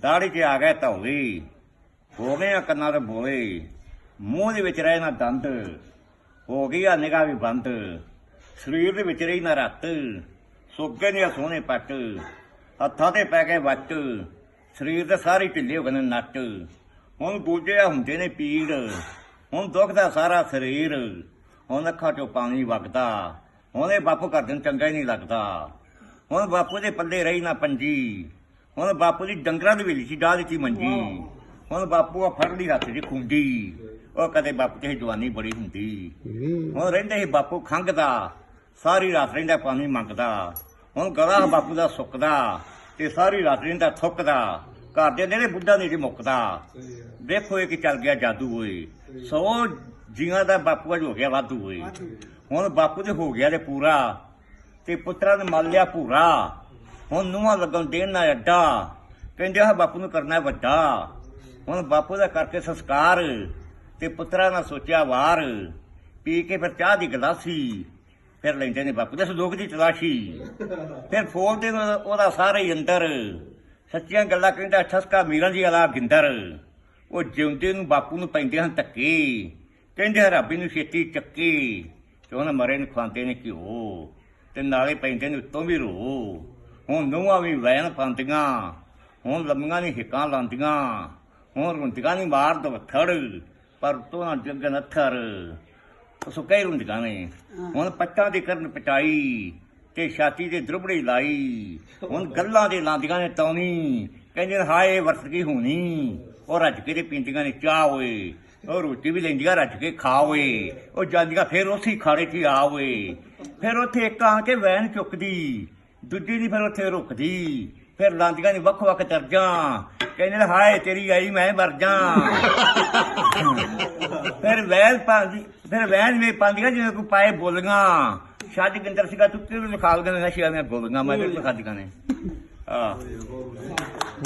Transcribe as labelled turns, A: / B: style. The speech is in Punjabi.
A: ਦਾੜੀ 'ਚ ਆ ਗਏ ਧੌਲੀ। ਹੋ ਗਏ ਆ ਕੰਨਾਂ ਦੇ ਬੋਲੇ ਮੂੰਹ ਦੇ ਵਿੱਚ ਰਹੇ ਨਾ ਦੰਦ। ਹੋ ਗਈ ਆ ਨਿਗਾਹ ਵੀ ਬੰਦ। ਸਰੀਰ ਦੇ ਵਿੱਚ ਰਹੀ ਨਾ ਰੱਤ। ਸੁੱਕੇ ਨੇ ਸੋਹਣੇ ਪੱਟ। ਹੱਥਾਂ ਤੇ ਪੈ ਗਏ ਵੱਟ। ਸਰੀਰ ਦੇ ਸਾਰੇ ਢਿੱਲੇ ਹੋ ਗਏ ਨੇ ਨੱਟ। ਹੁਣ ਗੋਡੇ ਆ ਹੁੰਦੇ ਨੇ ਪੀੜ। ਹੁਣ ਦੁਖਦਾ ਸਾਰਾ ਸਰੀਰ। ਹੁਣ ਅੱਖਾਂ ਚੋਂ ਪਾਣੀ ਵਗਦਾ। ਹੁਣ ਇਹ ਬਾਪੂ ਕਰਦੇ ਨੂੰ ਚੰਗਾ ਹੀ ਨਹੀਂ ਲੱਗਦਾ। ਹੁਣ ਬਾਪੂ ਦੇ ਪੱਲੇ ਰਹੀ ਨਾ ਪੰਜੀ। ਹੁਣ ਬਾਪੂ ਦੀ ਡੰਗਰਾਂ ਦੇ ਵੇਲੀ ਸੀ ਡਾਹ ਦਿੱਤੀ ਮੰਜੀ। ਹੁਣ ਬਾਪੂ ਆ ਫੜ ਲਈ ਹੱਥ 'ਚ ਖੁੰਡੀ। ਉਹ ਕਦੇ ਬਾਪੂ ਤੇ ਜਵਾਨੀ ਬੜੀ ਹੁੰਦੀ। ਹੁਣ ਰਹਿੰਦੇ ਸੀ ਬਾਪੂ ਖੰਗਦਾ। ਸਾਰੀ ਰਾਤ ਰਹਿੰਦਾ ਪਾਣੀ ਮੰਗਦਾ। ਹੁਣ ਗਲਾ ਬਾਪੂ ਦਾ ਸੁੱਕਦਾ ਤੇ ਸਾਰੀ ਰਾਤ ਰਹਿੰਦਾ ਥੁੱਕਦਾ। ਘਰ ਦੇ ਨੇੜੇ ਬੁੱਢਾ ਨਹੀਂ ਜੀ ਮੁੱਕਦਾ। ਦੇਖੋ ਇਹ ਕਿ ਚੱਲ ਗਿਆ ਜਾਦੂ ਓਏ। ਸੋ ਜੀਆਂ ਦਾ ਬਾਪੂ ਅੱਜ ਹੋ ਗਿਆ ਵਾਧੂ ਓਏ। ਹੁਣ ਬਾਪੂ ਦੇ ਹੋ ਗਿਆ ਤੇ ਪੂਰਾ। ਤੇ ਪੁੱਤਰਾਂ ਨੇ ਮੰਨ ਲਿਆ ਪੂਰਾ ਹੁਣ ਨੂੰਹਾਂ ਲੱਗਣ ਦੇਣ ਨਾ ਅੱਡਾ। ਕਹਿੰਦੇ ਆ ਬਾਪੂ ਨੂੰ ਕਰਨਾ ਵੱਡਾ। ਹੁਣ ਬਾਪੂ ਦਾ ਕਰਕੇ ਸੰਸਕਾਰ ਤੇ ਪੁੱਤਰਾਂ ਨਾਲ ਸੋਚਿਆ ਵਾਰ। ਪੀ ਕੇ ਫਿਰ ਚਾਹ ਦੀ ਗਲਾਸੀ। ਫਿਰ ਲੈਂਦੇ ਨੇ ਬਾਪੂ ਦੇ ਸੰਦੂਕ ਦੀ ਤਲਾਸ਼ੀ। ਫਿਰ ਫੋਲਦੇ ਉਹਦਾ ਸਾਰਾ ਹੀ ਅੰਦਰ। ਸੱਚੀਆਂ ਗੱਲਾਂ ਕਹਿੰਦਾ ਠਸਕਾ ਮੀਰਾਂ ਜੀ ਵਾਲਾ ਗਿੰਦਰ ਉਹ ਜਿਉਂਦੇ ਨੂੰ ਬਾਪੂ ਨੂੰ ਪੈਂਦੇ ਹਨ ਧੱਕੇ। ਕਹਿੰਦੇ ਆ ਰੱਬੀ ਨੂੰ ਛੇਤੀ ਚੱਕੀ ਤੇ ਉਹਨਾਂ ਮਰੇ ਨੂੰ ਖਵਾਉਂਦੇ ਨੇ ਘਿਓ ਤੇ ਨਾਲੇ ਪੈਂਦੇ ਨੇ ਉੱਤੋਂ ਵੀ ਰੋ। ਹੁਣ ਨੂੰਹਾਂ ਵੀ ਵੈਣ ਪਾਉਂਦੀਆਂ ਹੁਣ ਲੰਮੀਆਂ ਨਹੀਂ ਹਿੱਕਾਂ ਲਾਉਂਦੀਆਂ ਹੁਣ ਰੁੰਦੀਆਂ ਨਹੀਂ ਮਾਰ ਦੋ ਥੜ ਪਰ ਤੋਂ ਨਾ ਜੱਗ ਨੱਥਰ। ਸੁੱਕਾ ਹੀ ਰੁੰਦੀਆਂ ਨੇ। ਹੁਣ ਪੱਟਾਂ ਦੀ ਕਰਨ ਪਟਾਈ ਤੇ ਛਾਤੀ ਤੇ ਦਰਬੜੀ ਲਾਈ। ਹੁਣ ਗੱਲਾਂ ਦੇ ਲਾਂਦੀਆਂ ਨੇ ਤੌਣੀ ਕਹਿੰਦੇ ਨੇ ਹਾਏ ਵਰਤ ਕੀ ਹੋਣੀ? ਉਹ ਰੱਜ ਕੇ ਤੇ ਪੀਂਦੀਆਂ ਨੇ ਚਾਹ ਓਏ। ਉਹ ਰੋਟੀ ਵੀ ਲੈਂਦੀਆਂ ਰੱਜ ਕੇ ਖਾ ਓਏ। ਉਹ ਜਾਂਦੀਆਂ ਫਿਰ ਉਸੇ ਖਾੜੇ 'ਚ ਆ ਓਏ। ਫਿਰ ਉੱਥੇ ਇੱਕ ਆ ਕੇ ਵੈਨ ਚੁੱਕਦੀ। ਦੂਜੀ ਨਹੀਂ ਫਿਰ ਉੱਥੇ ਰੁਕਦੀ। ਫਿਰ ਲਾਂਦੀਆਂ ਨੇ ਵੱਖ ਵੱਖ ਤਰਜਾਂ ਕਹਿੰਦੇ ਨੇ, ਹਾਏ, ਤੇਰੀ ਆਈ, ਮੈਂ ਮਰ ਫਿਰ ਵੈਲ ਪਾਉਂਦੀ, ਫਿਰ ਵੈਨ ਵੀ ਪਾਉਂਦੀਆਂ, ਜਿਵੇਂ ਕੋਈ ਪਾਏ ਬੋਲੀਆਂ। ਸ਼ਾਦੀ ਕਿੰਦਰ ਸੀਗਾ, ਤੂੰ ਕਿਹਨੂੰ ਲਿਖਾ ਲਗਾ ਨਸ਼ਿਆਂ ਦੀਆਂ ਬੋਲੀਆਂ, ਮੈਂ ਤੇ ਲਿਖਾ ਦਿੱਤੀਆਂ ਨੇ। ਆ